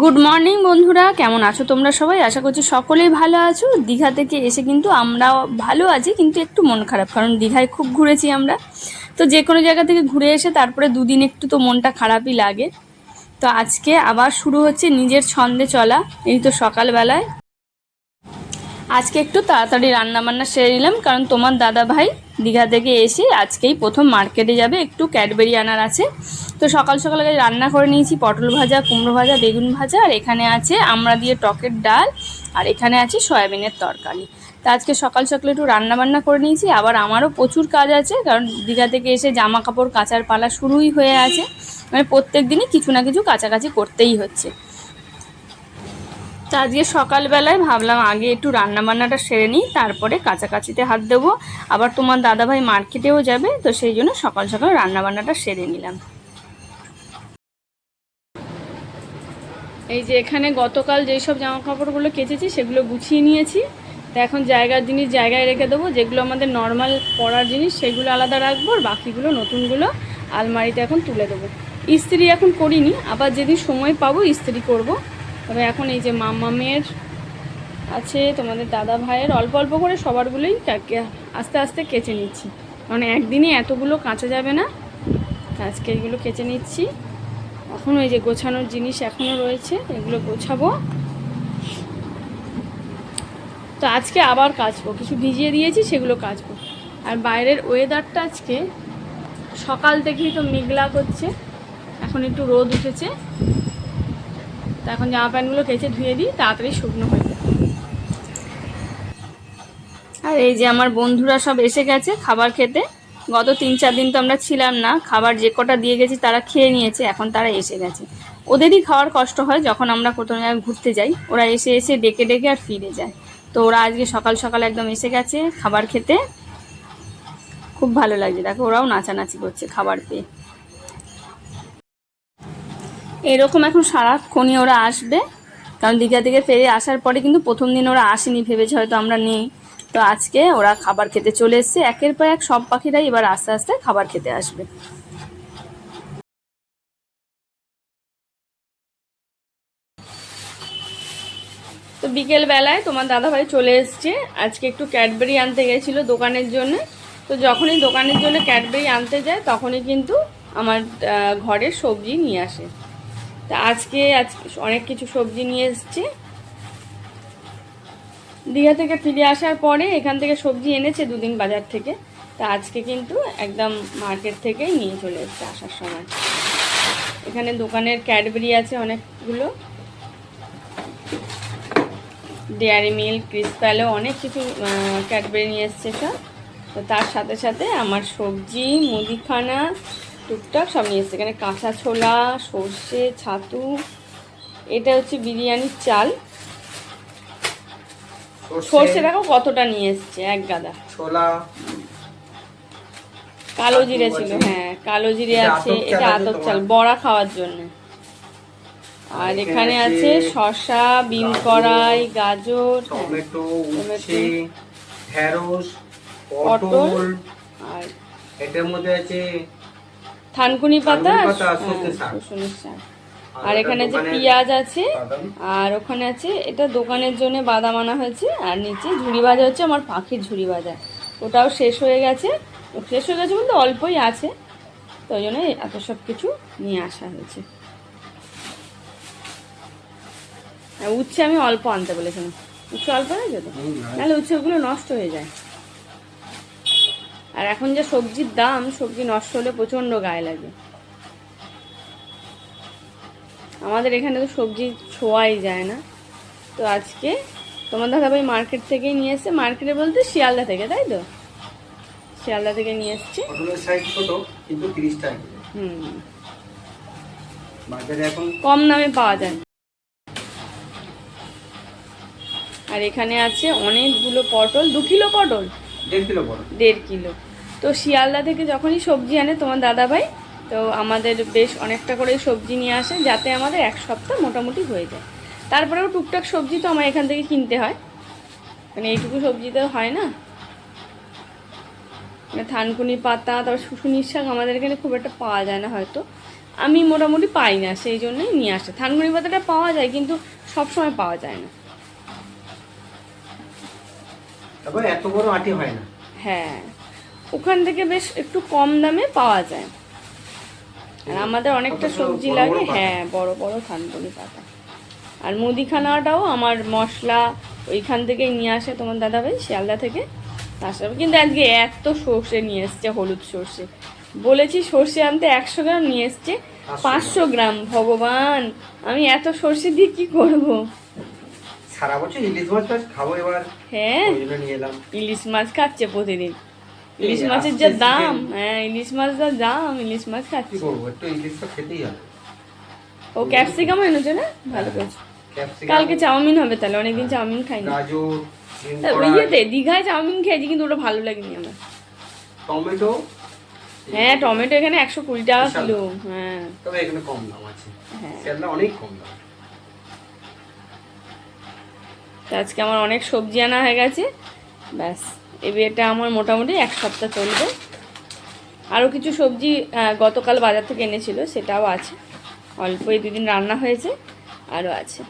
Good morning বন্ধুরা। কেমন আছো তোমরা সবাই? আশা করছি সকলেই ভালো আছো। দীঘা থেকে এসে কিন্তু আমরাও ভালো আছি, কিন্তু একটু মন খারাপ, কারণ দীঘায় খুব ঘুরেছি আমরা। তো যে কোনো জায়গা থেকে ঘুরে এসে তারপরে দুদিন একটু তো মনটা খারাপই লাগে। তো আজকে আবার শুরু হচ্ছে নিজের ছন্দে চলা, এই তো সকালবেলায়। আজকে একটু তাড়াতাড়ি রান্না বান্না সেরে নিলাম, কারণ তোমার দাদা ভাই দীঘা থেকে এসে আজকেই প্রথম মার্কেটে যাবে, একটু ক্যাডবেরি আনার আছে। তো সকাল সকাল রান্না করে নিয়েছি, পটল ভাজা, কুমড়ো ভাজা, বেগুন ভাজা, আর এখানে আছে আমরা দিয়ে টকের ডাল, আর এখানে আছে সয়াবিনের তরকারি। তা আজকে সকাল সকালে একটু রান্না বান্না করে নিয়েছি, আবার আমারও প্রচুর কাজ আছে, কারণ দীঘা থেকে এসে জামা কাপড় কাচার পালা শুরুই হয়ে আছে। মানে প্রত্যেক দিনই কিছু না কিছু কাছাকাছি করতেই হচ্ছে। তা আজকে সকালবেলায় ভাবলাম আগে একটু রান্নাবান্নাটা সেরে নিই, তারপরে কাছাকাছিতে হাত দেবো। আবার তোমার দাদাভাই মার্কেটেও যাবে, তো সেই জন্য সকাল সকাল রান্নাবান্নাটা সেরে নিলাম। এই যে এখানে গতকাল যেই সব জামা কাপড়গুলো কেচেছি, সেগুলো গুছিয়ে নিয়েছি। তো এখন জায়গার জিনিস জায়গায় রেখে দেবো, যেগুলো আমাদের নর্মাল পরার জিনিস সেগুলো আলাদা রাখব, আর বাকিগুলো নতুনগুলো আলমারিতে এখন তুলে দেবো। ইস্ত্রি এখন করিনি, আবার যেদিন সময় পাবো ইস্ত্রি করব। তবে এখন এই যে মামামের আছে, তোমাদের দাদা ভাইয়ের, অল্প অল্প করে সবারগুলোই আস্তে আস্তে কেচে নিচ্ছি। কারণ একদিনে এতগুলো কাঁচা যাবে না। আজকে এগুলো কেচে নিচ্ছি। এখনও এই যে গোছানোর জিনিস এখনও রয়েছে, এগুলো গোছাবো। তো আজকে আবার কাচবো। কিছু ভিজিয়ে দিয়েছি, সেগুলো কাচবো। আর বাইরের ওয়েদারটা আজকে সকাল থেকেই তো মেঘলা করছে। এখন একটু রোদ উঠেছে। তো এখন জামা প্যান্টগুলো কেচে ধুয়ে দিই, তাড়াতাড়ি শুকনো হয়ে আর এই যে আমার বন্ধুরা সব এসে গেছে খাবার খেতে। গত তিন চার দিন তো আমরা ছিলাম না, খাবার যে কটা দিয়ে গেছি তারা খেয়ে নিয়েছে, এখন তারা এসে গেছে। ওদেরই খাওয়ার কষ্ট হয় যখন আমরা কোথাও জায়গায় ঘুরতে যাই, ওরা এসে এসে ডেকে ডেকে আর ফিরে যায়। তো ওরা আজকে সকাল সকাল একদম এসে গেছে খাবার খেতে। খুব ভালো লাগছে, দেখো ওরাও নাচানাচি করছে খাবার পেয়ে। এরকম এখন সারাক্ষণই ওরা আসবে। কারণ দীঘা থেকে ফিরে আসার পরে কিন্তু প্রথম দিন ওরা আসেনি ভেবেছে হয়তো আমরা নেই। তো আজকে ওরা খাবার খেতে চলে এসছে। একের পর এক সব পাখিরাই এবার আস্তে আস্তে খাবার খেতে আসবে। তো বিকেল বেলায় তোমার দাদাভাই চলে এসছে। আজকে একটু ক্যাডবেরি আনতে গেছিল দোকানের জন্য। তো যখনই দোকানের জন্য ক্যাডবেরি আনতে যায় তখনই কিন্তু আমার আহ, ঘরে সবজি নিয়ে আসে। তা আজকে আজ অনেক কিছু সবজি নিয়ে এসছে। দীঘা থেকে ফিরে আসার পরে এখান থেকে সবজি এনেছে দুদিন বাজার থেকে। তা আজকে কিন্তু একদম মার্কেট থেকেই নিয়ে চলে এসছে আসার সময়। এখানে দোকানের ক্যাডবেরি আছে অনেকগুলো। ডেয়ারি মিল্ক ক্রিসপ্যালো অনেক কিছু ক্যাডবেরি নিয়ে এসছে সব তো তার সাথে সাথে আমার সবজি, মুদিখানা টুকটাক সব নিয়ে এসছে। এখানে কাঁচা ছোলা সর্ষে ছাতু এটা হচ্ছে বিরিয়ানির চাল। সর্ষে। দেখো কতটা নিয়ে এসছে এক গাদা। ছোলা। কালো জিরে ছিল হ্যাঁ কালো জিরে আছে এটা আতপ চাল বড়া খাওয়ার জন্য। আর এখানে আছে শসা বিন গাজর, কড়াই গাজর টমেটো উচ্ছে ঢেঁড়স পটল। আর এটার মধ্যে আছে থানকুনি পাতা আর হ্যাঁ, এখানে দোকানের পেঁয়াজ আছে আর ওখানে আছে এটা দোকানের জন্য বাদাম আনা হয়েছে আর নিচে ঝুড়ি ভাজা হচ্ছে আমার পাখির ঝুড়ি ভাজা। ওটাও শেষ হয়ে গেছে। ও শেষ হয়ে গেছে বলতে অল্পই আছে তো ওই জন্য এত সব কিছু নিয়ে আসা হয়েছে। উচ্ছে আমি অল্প আনতে বলেছিলাম। উচ্ছে অল্প হয়েছে তো? হুম, আর নাহলে উচ্ছেগুলো নষ্ট হয়ে যায়। আর এখন যে সবজির দাম সবজি নষ্ট হলে প্রচণ্ড গায়ে লাগে। আমাদের এখানে তো সবজি ছোঁয়াই যায় না। তো আজকে তোমার দাদাভাই মার্কেট থেকেই নিয়ে এসছে। মার্কেটে বলতে শিয়ালদা থেকে তাই তো? শিয়ালদা থেকে নিয়ে এসছে। কম দামে পাওয়া যায় আর এখানে আছে অনেকগুলো পটল দু কিলো পটল। দেড় কিলো দেড় কিলো। তো শিয়ালদা থেকে যখনই সবজি আনে তোমার দাদাভাই তো আমাদের বেশ অনেকটা করে সবজি নিয়ে আসে যাতে আমাদের এক সপ্তাহ মোটামুটি হয়ে যায়। তারপরেও টুকটাক সবজি তো আমার এখান থেকে কিনতে হয়। মানে এইটুকু সবজি তো হয় না। মানে থানকুনি পাতা তারপর শুশুনির শাক আমাদের এখানে খুব একটা পাওয়া যায় না হয়তো। আমি মোটামুটি পাই না সেই জন্যই নিয়ে আসে। থানকুনি পাতাটা পাওয়া যায় কিন্তু সব সময় পাওয়া যায় না। এত বড় আটি হয় না। হ্যাঁ। ওখান থেকে বেশ একটু কম দামে পাওয়া যায়। আর আমাদের অনেকটা সবজি লাগে হ্যাঁ বড় বড় থানকুনি পাতা। আর মুদিখানাটাও আমার মশলা ওইখান থেকেই নিয়ে আসে তোমার দাদাভাই শিয়ালদা থেকে সাথে কিন্তু আজকে এত সর্ষে নিয়ে এসছে হলুদ সর্ষে। বলেছি সর্ষে আনতে একশো গ্রাম নিয়ে এসছে পাঁচশো গ্রাম। ভগবান! আমি এত সর্ষে দিয়ে কি করব? সারা বছর ইলিশ মাছ খাব এবার। হ্যাঁ ইলিশ মাছ খাচ্ছে প্রতিদিন। ইলিশ মাছের যা দাম হ্যাঁ ইলিশ মাছ যা দাম ইলিশ মাছ খাচ্ছে। করব? একটু ইলিশ তো খেতেই হবে। ও ক্যাপসিকাম এনেছে না? ভালো করেছে। ক্যাপসিকাম। কালকে চাউমিন হবে তাহলে অনেকদিন চাউমিন খাইনি। ইয়েতে দীঘায় চাউমিন খেয়েছি কিন্তু ওটা ভালো লাগেনি আমার। টমেটো? হ্যাঁ টমেটো এখানে একশো কুড়ি টাকা। কিলো হ্যাঁ। তবে এখানে কম দাম আছে। হ্যাঁ। অনেক কম দাম। আজকে আমার অনেক সবজি আনা হয়ে গেছে। ব্যাস এ বিয়েটা আমার মোটামুটি এক সপ্তাহ চলবে। আরও কিছু সবজি গতকাল বাজার থেকে এনেছিল, সেটাও আছে। অল্প এই দুদিন রান্না হয়েছে আরও আছে।